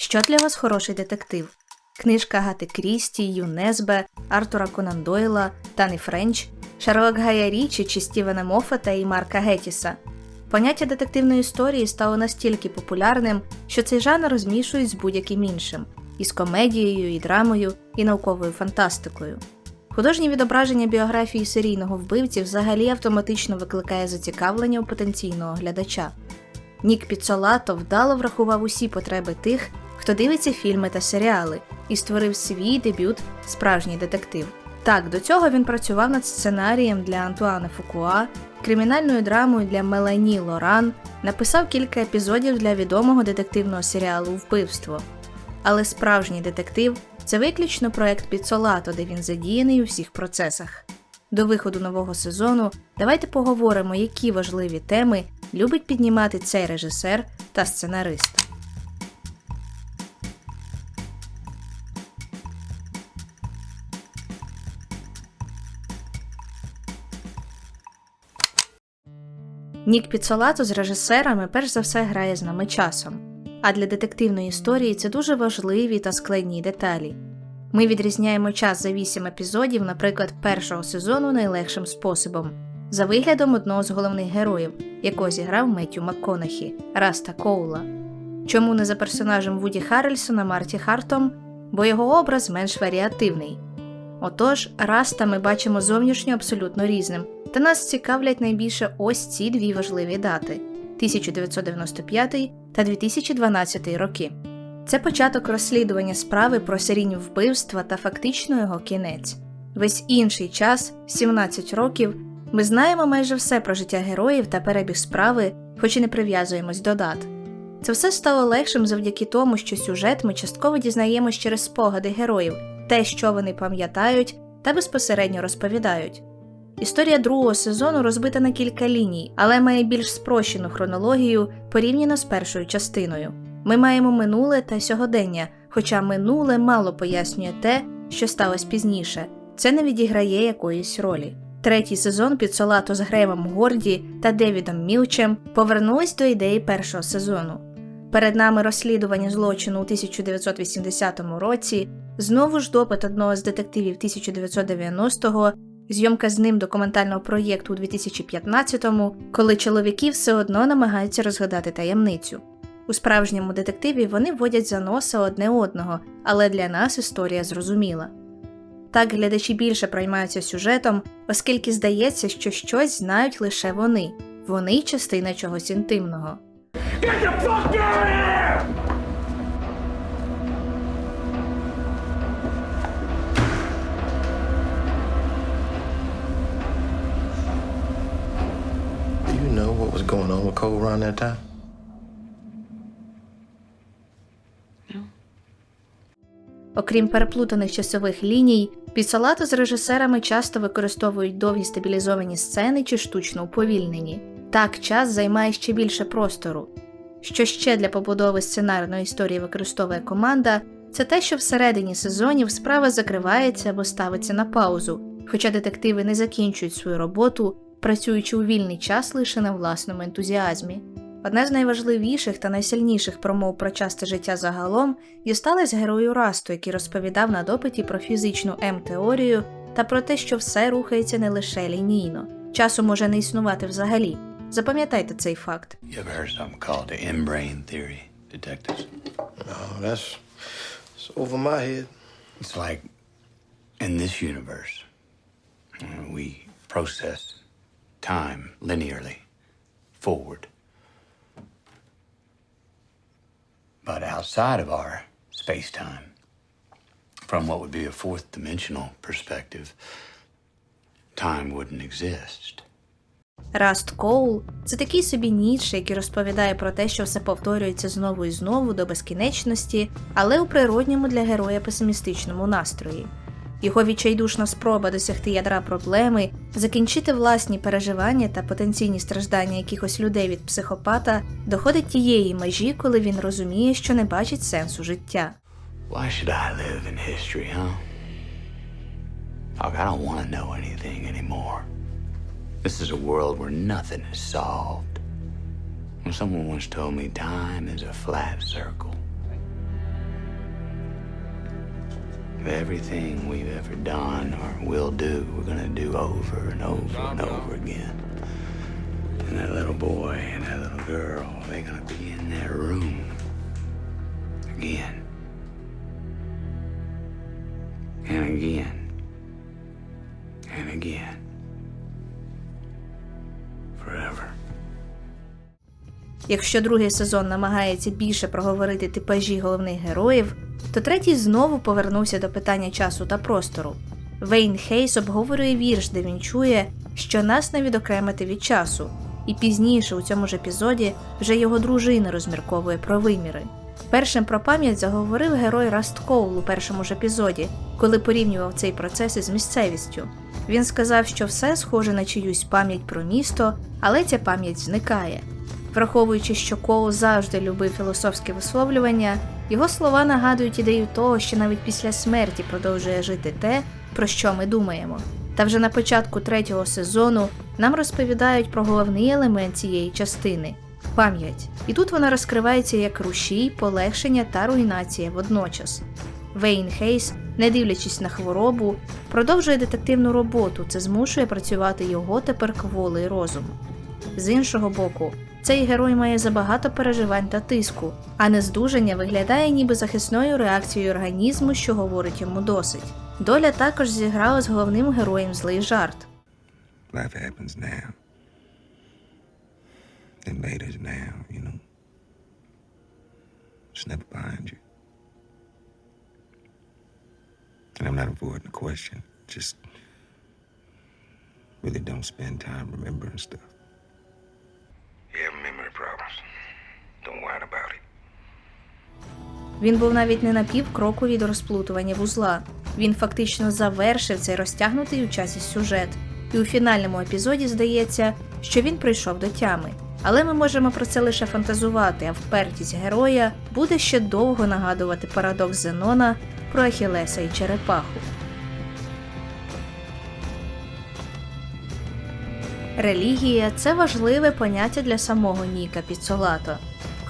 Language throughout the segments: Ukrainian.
Що для вас хороший детектив? Книжка Гати Крісті, Юнезбе, Артура Конан Дойла, Тані Френч, Шерлок Гая Річі чи Стівена Моффета і Марка Геттіса. Поняття детективної історії стало настільки популярним, що цей жанр розмішують з будь-яким іншим із комедією, і драмою, і науковою фантастикою. Художнє відображення біографії серійного вбивці взагалі автоматично викликає зацікавлення у потенційного глядача. Нік Піцолато вдало врахував усі потреби тих, хто дивиться фільми та серіали, і створив свій дебют Справжній детектив. Так, до цього він працював над сценарієм для Антуана Фукуа, кримінальною драмою для Мелані Лоран, написав кілька епізодів для відомого детективного серіалу Вбивство. Але справжній детектив це виключно проект Піцолато, де він задіяний у всіх процесах. До виходу нового сезону давайте поговоримо, які важливі теми любить піднімати цей режисер та сценарист. Нік Піцолато з режисерами перш за все грає з нами часом. А для детективної історії це дуже важливі та складні деталі. Ми відрізняємо час за 8 епізодів, наприклад, першого сезону найлегшим способом, за виглядом одного з головних героїв, якого зіграв Меттю МакКонахі Раста Коула. Чому не за персонажем Вуді Харрельсона Марті Хартом, бо його образ менш варіативний. Отож, Раста ми бачимо зовнішньо абсолютно різним, та нас цікавлять найбільше ось ці дві важливі дати 1995 та 2012 роки. Це початок розслідування справи про серійні вбивства та фактично його кінець. Весь інший час, 17 років, ми знаємо майже все про життя героїв та перебіг справи, хоч і не прив'язуємось до дат. Це все стало легшим завдяки тому, що сюжет ми частково дізнаємось через спогади героїв, те, що вони пам'ятають та безпосередньо розповідають. Історія другого сезону розбита на кілька ліній, але має більш спрощену хронологію порівняно з першою частиною. Ми маємо минуле та сьогодення, хоча минуле мало пояснює те, що сталося пізніше, це не відіграє якоїсь ролі. Третій сезон під Солато з Грейвом Горді та Девідом Мілчем повернулись до ідеї першого сезону. Перед нами розслідування злочину у 1980 році, знову ж допит одного з детективів 1990-го, зйомка з ним документального проєкту у 2015-му, коли чоловіки все одно намагаються розгадати таємницю. У справжньому детективі вони водять за носа одне одного, але для нас історія зрозуміла. Так глядачі більше проймаються сюжетом, оскільки здається, що щось знають лише вони, вони частина чогось інтимного. Get the fuck out of here! Going on with Cole around that time? Окрім переплутаних часових ліній, піцалати з режисерами часто використовують довгі стабілізовані сцени чи штучно уповільнені. Так час займає ще більше простору. Що ще для побудови сценарної історії використовує команда, це те, що всередині сезонів справа закривається або ставиться на паузу, хоча детективи не закінчують свою роботу, працюючи у вільний час лише на власному ентузіазмі. Одна з найважливіших та найсильніших промов про часте життя загалом дісталась герою Расту, який розповідав на допиті про фізичну М-теорію та про те, що все рухається не лише лінійно. Часу може не існувати взагалі. Запам'ятайте цей факт. It's like in this universe, we process time linearly forward. But outside of our space time, from what would be a fourth dimensional perspective, time wouldn't exist. Раст Коул це такий собі ніч, який розповідає про те, що все повторюється знову і знову до безкінечності, але у природньому для героя песимістичному настрої. Його відчайдушна спроба досягти ядра проблеми, закінчити власні переживання та потенційні страждання якихось людей від психопата доходить тієї межі, коли він розуміє, що не бачить сенсу життя. Why should I live in history, huh? I don't want to know anything anymore. This is a world where nothing is solved. Well, someone once told me time is a flat circle. Everything we've ever done or will do, we're going to do over and over and over again. And that little boy and that little girl, they're going to be in that room again. And again. And again. Якщо другий сезон намагається більше проговорити типажі головних героїв, то третій знову повернувся до питання часу та простору. Вейн Хейс обговорює вірш, де він чує, що нас не відокремити від часу, і пізніше у цьому ж епізоді вже його дружина розмірковує про виміри. Першим про пам'ять заговорив герой Раст Коул у першому ж епізоді, коли порівнював цей процес із місцевістю. Він сказав, що все схоже на чиюсь пам'ять про місто, але ця пам'ять зникає. Враховуючи, що Коул завжди любив філософське висловлювання, його слова нагадують ідею того, що навіть після смерті продовжує жити те, про що ми думаємо. Та вже на початку третього сезону нам розповідають про головний елемент цієї частини пам'ять. І тут вона розкривається як рушій, полегшення та руйнація водночас. Вейн Хейс, не дивлячись на хворобу, продовжує детективну роботу, це змушує працювати його тепер кволий розум. З іншого боку, цей герой має забагато переживань та тиску, а нездужання виглядає ніби захисною реакцією організму, що говорить йому досить. Доля також зіграла з головним героєм злий жарт. Life. And I'm not avoiding the question. Just really don't spend time remembering stuff. You have memory problems. Don't whine about it. Він був навіть не на півкроку від розплутування вузла. Він фактично завершив цей розтягнутий у часі сюжет. І у фінальному епізоді здається, що він прийшов до тями. Але ми можемо про це лише фантазувати, а впертість героя буде ще довго нагадувати парадокс Зенона про Ахілеса і Черепаху. Релігія це важливе поняття для самого Ніка Піццолато.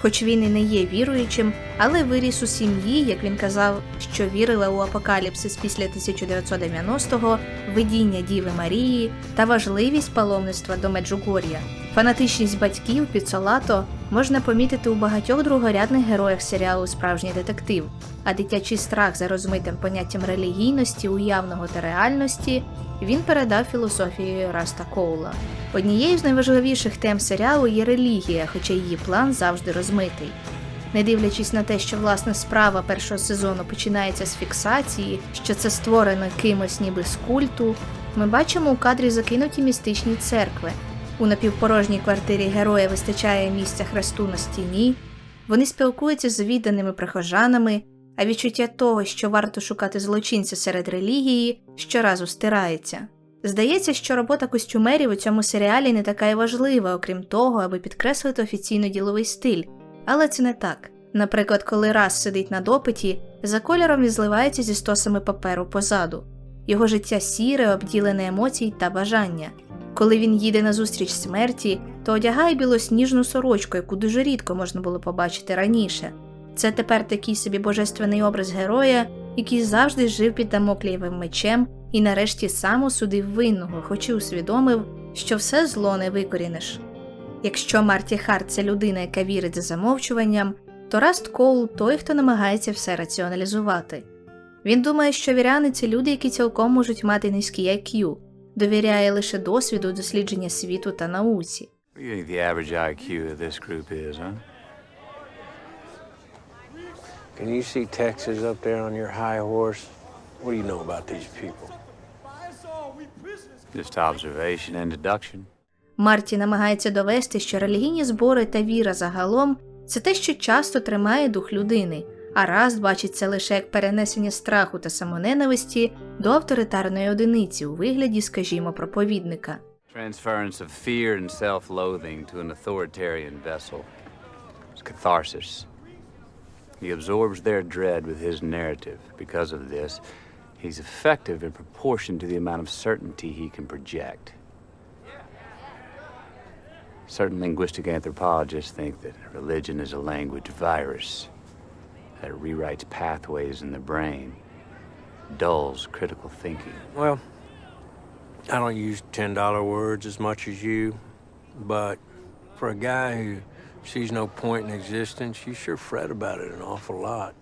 Хоч він і не є віруючим, але виріс у сім'ї, як він казав, що вірила у апокаліпсис після 1990-го, видіння Діви Марії та важливість паломництва до Меджугор'я. Фанатичність батьків Піццолато можна помітити у багатьох другорядних героях серіалу Справжній детектив, а дитячий страх за розмитим поняттям релігійності, уявного та реальності він передав філософією Раста Коула. Однією з найважливіших тем серіалу є релігія, хоча її план завжди розмитий. Не дивлячись на те, що власне справа першого сезону починається з фіксації, що це створено кимось ніби з культу, ми бачимо у кадрі закинуті містичні церкви. У напівпорожній квартирі героя вистачає місця хресту на стіні, вони спілкуються з відданими прихожанами, а відчуття того, що варто шукати злочинця серед релігії, щоразу стирається. Здається, що робота костюмерів у цьому серіалі не така й важлива, окрім того, аби підкреслити офіційно діловий стиль, але це не так. Наприклад, коли раз сидить на допиті, за кольором він зливається зі стосами паперу позаду. Його життя сіре, обділене емоцій та бажання. Коли він їде на зустріч смерті, то одягає білосніжну сорочку, яку дуже рідко можна було побачити раніше. Це тепер такий собі божественний образ героя, який завжди жив під дамоклієвим мечем і нарешті сам осудив винного, хоч і усвідомив, що все зло не викоріниш. Якщо Марті Харт це людина, яка вірить за замовчуванням, то Раст Коул той, хто намагається все раціоналізувати. Він думає, що віряни це люди, які цілком можуть мати низький IQ, довіряє лише досвіду дослідження світу та науці. What do you think the average IQ of this group is, huh? Can you see Texas up there on your high horse? What do you know about these people? Just observation and deduction. Марті намагається довести, що релігійні збори та віра загалом це те, що часто тримає дух людини, а Раст бачить це лише як перенесення страху та самоненависті до авторитарної одиниці у вигляді, скажімо, проповідника. Transference of fear and self-loathing to an authoritarian vessel. It's catharsis. He absorbs their dread with his narrative. Because of this, he's effective in proportion to the amount of certainty he can project. Certain linguistic anthropologists think that religion is a language virus that rewrites pathways in the brain. dulls critical thinking. Well, I don't use $10 words as much as you, but for a guy who sees no point in existence, you sure fret about it an awful lot.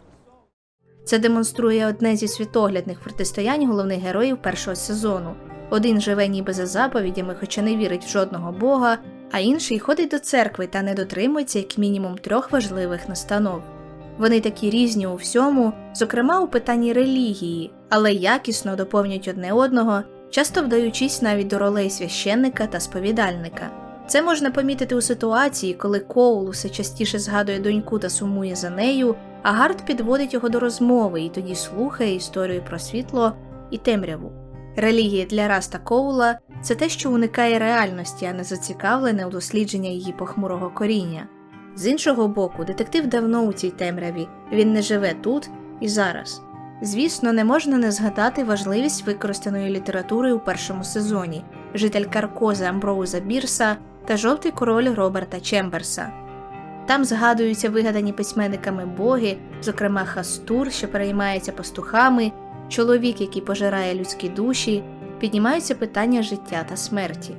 Це демонструє одне зі світоглядних протистоянь головних героїв першого сезону. Один живе ніби за заповідями, хоча не вірить в жодного бога, а інший ходить до церкви та не дотримується як мінімум трьох важливих настанов. Вони такі різні у всьому, зокрема у питанні релігії, але якісно доповнюють одне одного, часто вдаючись навіть до ролей священника та сповідальника. Це можна помітити у ситуації, коли Коул усе частіше згадує доньку та сумує за нею, а Гард підводить його до розмови і тоді слухає історію про світло і темряву. Релігія для Раста Коула це те, що уникає реальності, а не зацікавлене у дослідження її похмурого коріння. З іншого боку, детектив давно у цій темряві, він не живе тут і зараз. Звісно, не можна не згадати важливість використаної літератури у першому сезоні житель Каркози Амброуза Бірса та жовтий король Роберта Чемберса. Там згадуються вигадані письменниками боги, зокрема Хастур, що переймається пастухами, чоловік, який пожирає людські душі, піднімаються питання життя та смерті.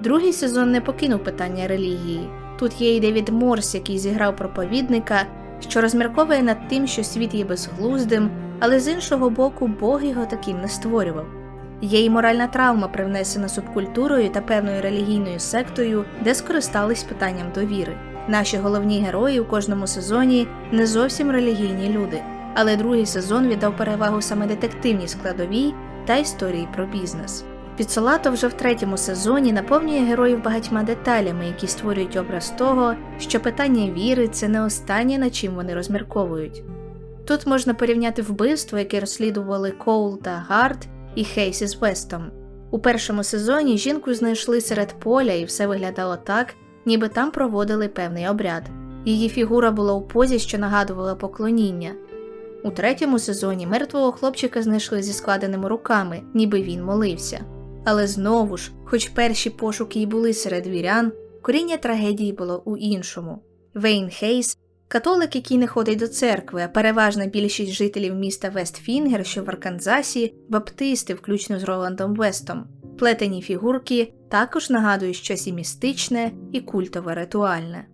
Другий сезон не покинув питання релігії. Тут є і Девід Морс, який зіграв проповідника, що розмірковує над тим, що світ є безглуздим, але з іншого боку, Бог його таким не створював. Є й моральна травма, привнесена субкультурою та певною релігійною сектою, де скористались питанням довіри. Наші головні герої у кожному сезоні не зовсім релігійні люди, але другий сезон віддав перевагу саме детективній складовій та історії про бізнес. Підсолато вже в третьому сезоні наповнює героїв багатьма деталями, які створюють образ того, що питання віри це не останнє, над чим вони розмірковують. Тут можна порівняти вбивство, яке розслідували Коул та Гард і Хейс із Вестом. У першому сезоні жінку знайшли серед поля, і все виглядало так, ніби там проводили певний обряд. Її фігура була у позі, що нагадувала поклоніння. У третьому сезоні мертвого хлопчика знайшли зі складеними руками, ніби він молився. Але знову ж, хоч перші пошуки й були серед вірян, коріння трагедії було у іншому. Вейн Хейс католик, який не ходить до церкви, а переважна більшість жителів міста Вестфінгер, що в Арканзасі, баптисти, включно з Роландом Вестом. Плетені фігурки також нагадують щось і містичне, і культове ритуальне.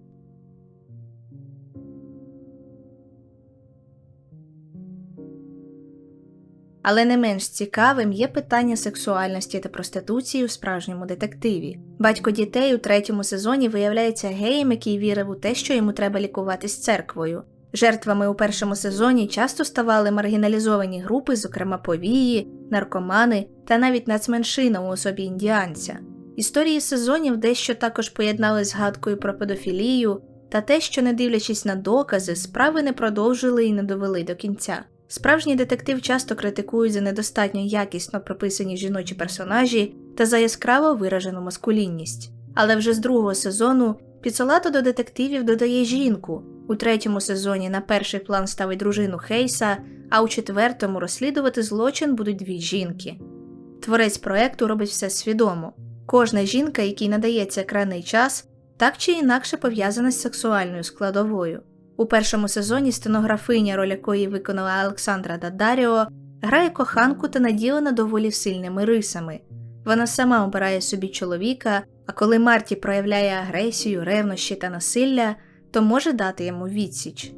Але не менш цікавим є питання сексуальності та проституції у справжньому детективі. Батько дітей у третьому сезоні виявляється геєм, який вірив у те, що йому треба лікуватись церквою. Жертвами у першому сезоні часто ставали маргіналізовані групи, зокрема повії, наркомани та навіть нацменшина у особі індіанця. Історії сезонів дещо також поєднали з гадкою про педофілію та те, що, не дивлячись на докази, справи не продовжили і не довели до кінця. Справжній детектив часто критикують за недостатньо якісно прописані жіночі персонажі та за яскраво виражену маскулінність. Але вже з другого сезону Піцолато до детективів додає жінку. У третьому сезоні на перший план ставить дружину Хейса, а у четвертому розслідувати злочин будуть дві жінки. Творець проекту робить все свідомо. Кожна жінка, якій надається екранний час, так чи інакше пов'язана з сексуальною складовою. У першому сезоні стенографиня, роль якої виконала Олександра Дадаріо, грає коханку та наділена доволі сильними рисами. Вона сама обирає собі чоловіка, а коли Марті проявляє агресію, ревнощі та насилля, то може дати йому відсіч.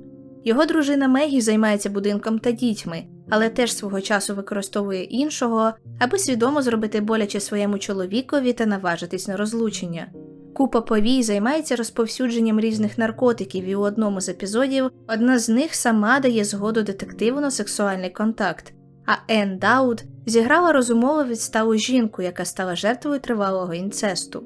Його дружина Мегі займається будинком та дітьми, але теж свого часу використовує іншого, аби свідомо зробити боляче своєму чоловікові та наважитись на розлучення. Купа повій займається розповсюдженням різних наркотиків, і у одному з епізодів одна з них сама дає згоду детективу на сексуальний контакт. А Енн Дауд зіграла розумову відставу жінку, яка стала жертвою тривалого інцесту.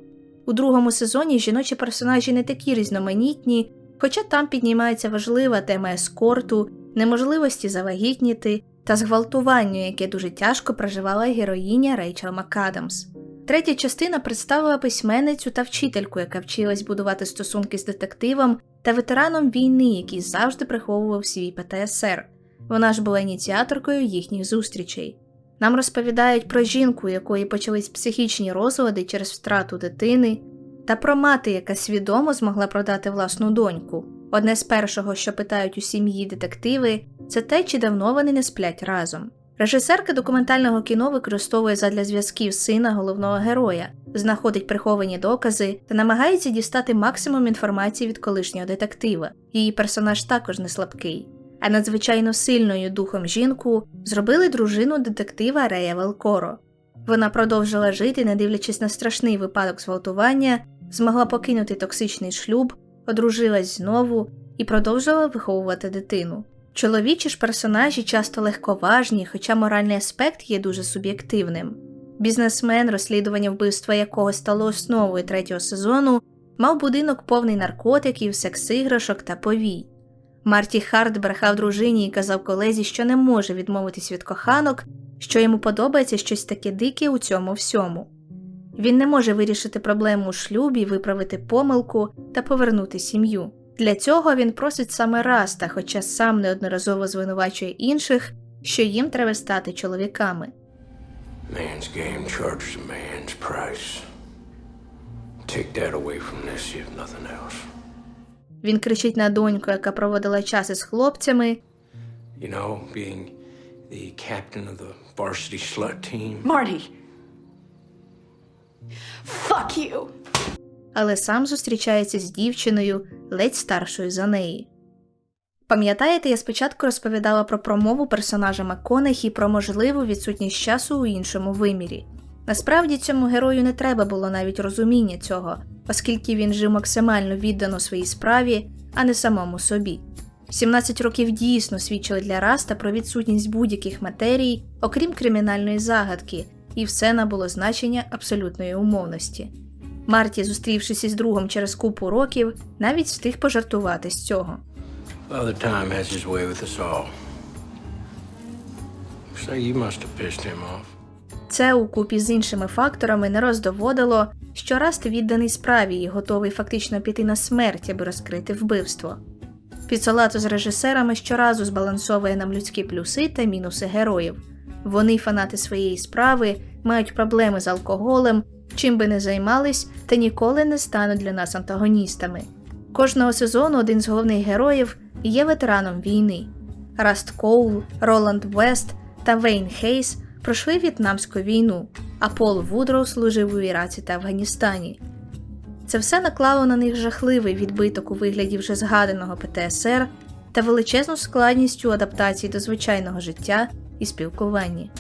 У другому сезоні жіночі персонажі не такі різноманітні, хоча там піднімається важлива тема ескорту, неможливості завагітніти та зґвалтування, яке дуже тяжко проживала героїня Рейчел МакАдамс. Третя частина представила письменницю та вчительку, яка вчилась будувати стосунки з детективом та ветераном війни, який завжди приховував свій ПТСР. Вона ж була ініціаторкою їхніх зустрічей. Нам розповідають про жінку, якої почались психічні розлади через втрату дитини, та про мати, яка свідомо змогла продати власну доньку. Одне з першого, що питають у сім'ї детективи, це те, чи давно вони не сплять разом. Режисерка документального кіно використовує задля зв'язків сина головного героя, знаходить приховані докази та намагається дістати максимум інформації від колишнього детектива. Її персонаж також не слабкий. А надзвичайно сильною духом жінку зробили дружину детектива Рея Велкоро. Вона продовжила жити, не дивлячись на страшний випадок зґвалтування, змогла покинути токсичний шлюб, одружилась знову і продовжила виховувати дитину. Чоловічі ж персонажі часто легковажні, хоча моральний аспект є дуже суб'єктивним. Бізнесмен, розслідування вбивства якого стало основою третього сезону, мав будинок повний наркотиків, секс-іграшок та повій. Марті Харт брехав дружині і казав колезі, що не може відмовитись від коханок, що йому подобається щось таке дике у цьому всьому. Він не може вирішити проблему у шлюбі, виправити помилку та повернути сім'ю. Для цього він просить саме Раста, хоча сам неодноразово звинувачує інших, що їм треба стати чоловіками. Man's game charges a man's price. Take that away from this, if nothing else. Він кричить на доньку, яка проводила час із хлопцями, You know, being the captain of the varsity slut team. Marty. Fuck you. Але сам зустрічається з дівчиною, ледь старшою за неї. Пам'ятаєте, я спочатку розповідала про промову персонажа МакКонахі про можливу відсутність часу у іншому вимірі. Насправді цьому герою не треба було навіть розуміння цього, оскільки він жив максимально віддано своїй справі, а не самому собі. 17 років дійсно свідчили для Раста про відсутність будь-яких матерій, окрім кримінальної загадки, і все набуло значення абсолютної умовності. Марті, зустрівшись із другом через купу років, навіть встиг пожартувати з цього. Це укупі з іншими факторами не роздоводило, що Раст відданий справі і готовий фактично піти на смерть, аби розкрити вбивство. Піцолато з режисерами щоразу збалансовує нам людські плюси та мінуси героїв. Вони фанати своєї справи, мають проблеми з алкоголем, чим би не займались, та ніколи не стануть для нас антагоністами. Кожного сезону один з головних героїв є ветераном війни. Раст Коул, Роланд Вест та Вейн Хейс пройшли В'єтнамську війну, а Пол Вудроу служив у Іраці та Афганістані. Це все наклало на них жахливий відбиток у вигляді вже згаданого ПТСР та величезну складність у адаптації до звичайного життя і спілкуванні.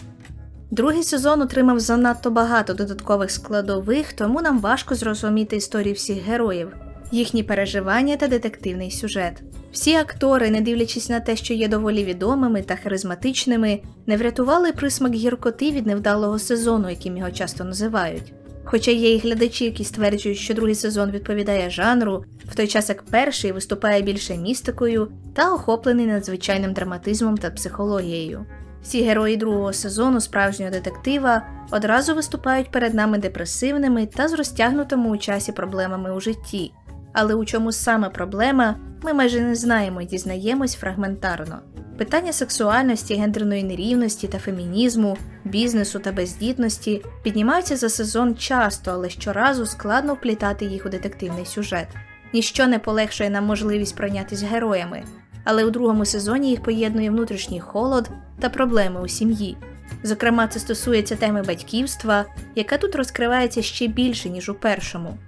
Другий сезон отримав занадто багато додаткових складових, тому нам важко зрозуміти історії всіх героїв, їхні переживання та детективний сюжет. Всі актори, не дивлячись на те, що є доволі відомими та харизматичними, не врятували присмак гіркоти від невдалого сезону, яким його часто називають. Хоча є і глядачі, які стверджують, що другий сезон відповідає жанру, в той час як перший виступає більше містикою та охоплений надзвичайним драматизмом та психологією. Всі герої другого сезону справжнього детектива одразу виступають перед нами депресивними та з розтягнутими у часі проблемами у житті. Але у чому саме проблема, ми майже не знаємо і дізнаємось фрагментарно. Питання сексуальності, гендерної нерівності та фемінізму, бізнесу та бездітності піднімаються за сезон часто, але щоразу складно вплітати їх у детективний сюжет. Ніщо не полегшує нам можливість пройнятися героями, але у другому сезоні їх поєднує внутрішній холод та проблеми у сім'ї. Зокрема, це стосується теми батьківства, яка тут розкривається ще більше, ніж у першому.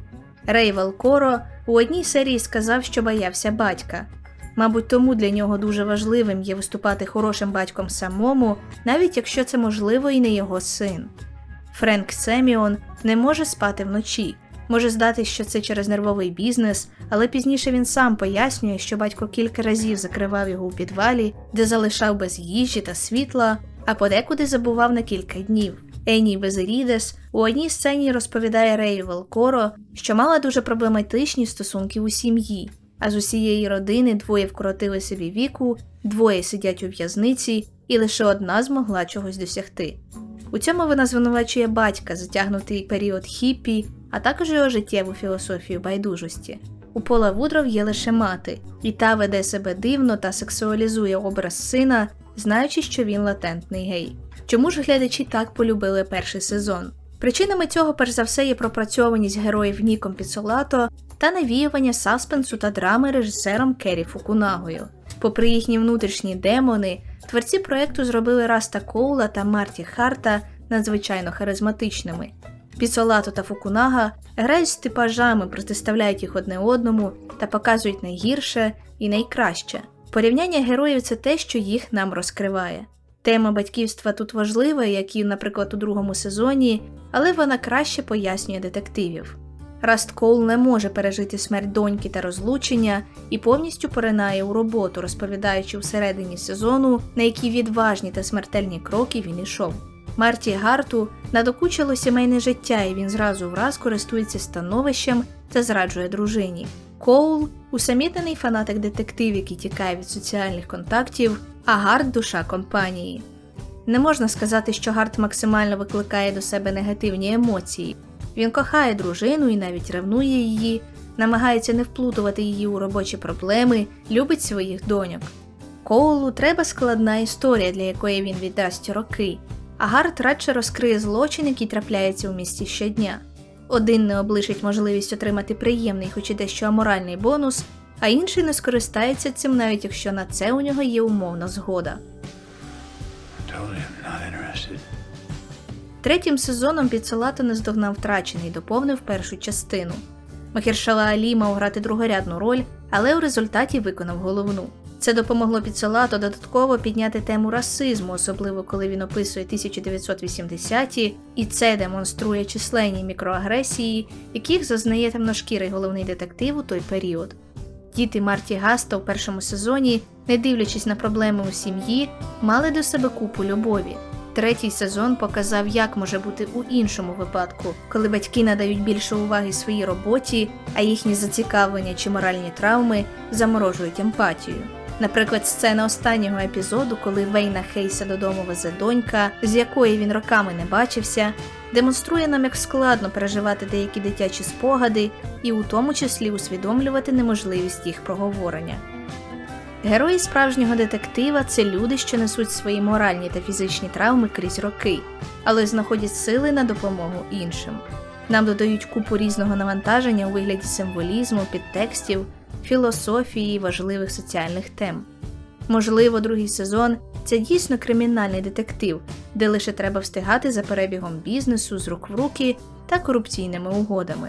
Рей Велкоро у одній серії сказав, що боявся батька. Мабуть, тому для нього дуже важливим є виступати хорошим батьком самому, навіть якщо це можливо і не його син. Френк Семіон не може спати вночі. Може здатись, що це через нервовий бізнес, але пізніше він сам пояснює, що батько кілька разів закривав його у підвалі, де залишав без їжі та світла, а подекуди забував на кілька днів. Ені Безерідес у одній сцені розповідає Рею Велкоро, що мала дуже проблематичні стосунки у сім'ї, а з усієї родини двоє вкоротили собі віку, двоє сидять у в'язниці, і лише одна змогла чогось досягти. У цьому вона звинувачує батька, затягнутий період хіппі, а також його життєву філософію байдужості. У Пола Вудров є лише мати, і та веде себе дивно та сексуалізує образ сина, знаючи, що він латентний гей. Чому ж глядачі так полюбили перший сезон? Причинами цього, перш за все, є пропрацьованість героїв Ніком Піцолато та навіювання саспенсу та драми режисером Керрі Фукунагою. Попри їхні внутрішні демони, творці проекту зробили Раста Коула та Марті Харта надзвичайно харизматичними. Піцолато та Фукунага грають з типажами, протиставляють їх одне одному та показують найгірше і найкраще. Порівняння героїв це те, що їх нам розкриває. Тема батьківства тут важлива, як і, наприклад, у другому сезоні, але вона краще пояснює детективів. Раст Коул не може пережити смерть доньки та розлучення і повністю поринає у роботу, розповідаючи всередині сезону, на які відважні та смертельні кроки він ішов. Марті Гарту надокучило сімейне життя, і він зразу враз користується становищем та зраджує дружині. Коул усамітнений фанатик детектив, який тікає від соціальних контактів, а Гарт душа компанії. Не можна сказати, що Гарт максимально викликає до себе негативні емоції. Він кохає дружину і навіть ревнує її, намагається не вплутувати її у робочі проблеми, любить своїх доньок. Коулу треба складна історія, для якої він віддасть роки, а Гарт радше розкриє злочин, який трапляється у місті щодня. Один не облишить можливість отримати приємний, хоч і дещо аморальний бонус, а інший не скористається цим, навіть якщо на це у нього є умовна згода. Третім сезоном Піцолато не здогнав втрачений, доповнив першу частину. Махершала Алі мав грати другорядну роль, але у результаті виконав головну. Це допомогло Піцолато додатково підняти тему расизму, особливо коли він описує 1980-ті, і це демонструє численні мікроагресії, яких зазнає темношкірий головний детектив у той період. Діти Марті Гаста у першому сезоні, не дивлячись на проблеми у сім'ї, мали до себе купу любові. Третій сезон показав, як може бути у іншому випадку, коли батьки надають більше уваги своїй роботі, а їхні зацікавлення чи моральні травми заморожують емпатію. Наприклад, сцена останнього епізоду, коли Вейна Хейса додому везе донька, з якої він роками не бачився, демонструє нам, як складно переживати деякі дитячі спогади і у тому числі усвідомлювати неможливість їх проговорення. Герої справжнього детектива це люди, що несуть свої моральні та фізичні травми крізь роки, але знаходять сили на допомогу іншим. Нам додають купу різного навантаження у вигляді символізму, підтекстів, філософії важливих соціальних тем. Можливо, другий сезон це дійсно кримінальний детектив, де лише треба встигати за перебігом бізнесу з рук в руки та корупційними угодами.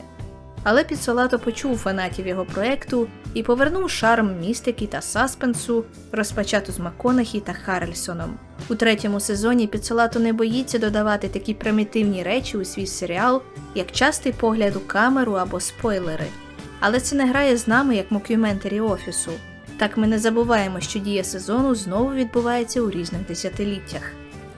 Але Піцолато почув фанатів його проекту і повернув шарм містики та саспенсу, розпочату з Маконахі та Харрельсоном. У третьому сезоні Піцолато не боїться додавати такі примітивні речі у свій серіал, як частий погляд у камеру або спойлери. Але це не грає з нами як мокюментарі офісу. Так ми не забуваємо, що дія сезону знову відбувається у різних десятиліттях.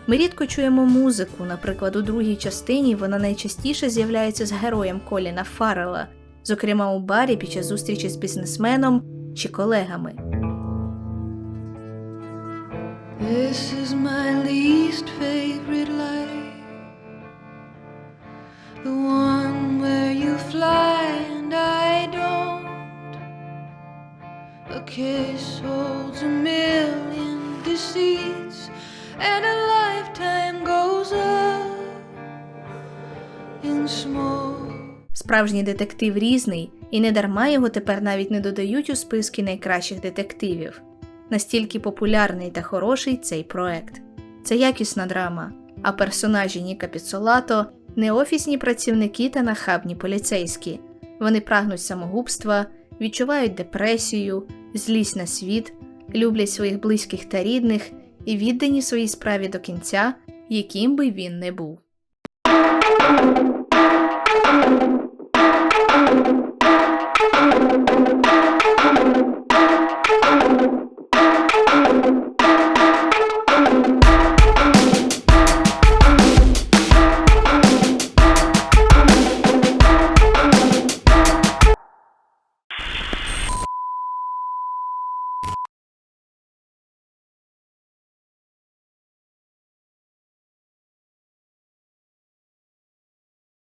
Ми рідко чуємо музику, наприклад, у другій частині вона найчастіше з'являється з героєм Коліна Фаррела, зокрема у барі під час зустрічі з бізнесменом чи колегами. This is my least favorite life. The one where you fly and I. A kiss holds a million deceits, and a lifetime goes up in smoke. Справжній детектив різний, і не дарма його тепер навіть не додають у списки найкращих детективів. Настільки популярний та хороший цей проект. Це якісна драма, а персонажі Ніка Піцолато не офісні працівники та нахабні поліцейські. Вони прагнуть самогубства, відчувають депресію, злість на світ, люблять своїх близьких та рідних і віддані своїй справі до кінця, яким би він не був.